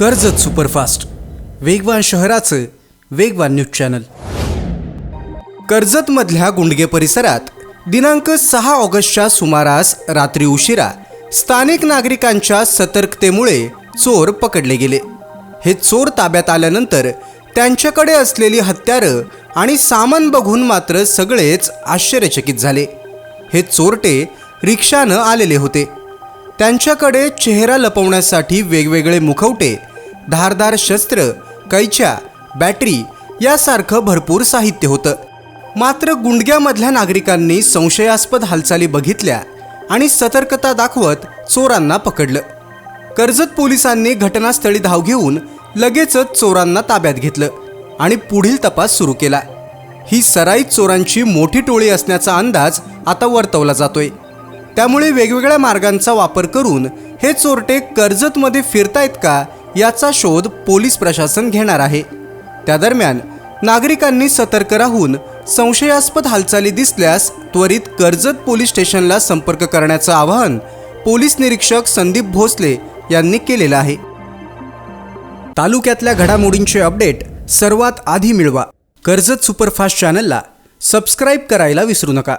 Karjat superfast. वेगवान शहराचं वेगवान न्यूज चॅनल. कर्जतमधल्या गुंडगे परिसरात दिनांक सहा ऑगस्टच्या सुमारास रात्री उशिरा स्थानिक नागरिकांच्या सतर्कतेमुळे चोर पकडले गेले. हे चोर ताब्यात आल्यानंतर त्यांच्याकडे असलेली हत्यारं आणि सामान बघून मात्र सगळेच आश्चर्यचकित झाले. हे चोरटे रिक्षानं आलेले होते. त्यांच्याकडे चेहरा लपवण्यासाठी वेगवेगळे मुखवटे धारदार शस्त्र कैच्या बॅटरी यासारखं भरपूर साहित्य होतं. मात्र गुंडग्यामधल्या नागरिकांनी संशयास्पद हालचाली बघितल्या आणि सतर्कता दाखवत चोरांना पकडलं. कर्जत पोलिसांनी घटनास्थळी धाव घेऊन लगेचच चोरांना ताब्यात घेतलं आणि पुढील तपास सुरू केला. ही सराईत चोरांची मोठी टोळी असण्याचा अंदाज आता वर्तवला जातोय. त्यामुळे वेगवेगळ्या मार्गांचा वापर करून हे चोरटे कर्जतमध्ये फिरतायत का याचा शोध पोलीस प्रशासन घेणार आहे. त्या दरम्यान नागरिकांनी सतर्क राहून संशयास्पद हालचाली दिसल्यास त्वरित कर्जत पोलीस स्टेशनला संपर्क करण्याचं आवाहन पोलीस निरीक्षक संदीप भोसले यांनी केलेलं आहे. तालुक्यातल्या घडामोडींचे अपडेट सर्वात आधी मिळवा. कर्जत सुपरफास्ट चॅनलला सबस्क्राईब करायला विसरू नका.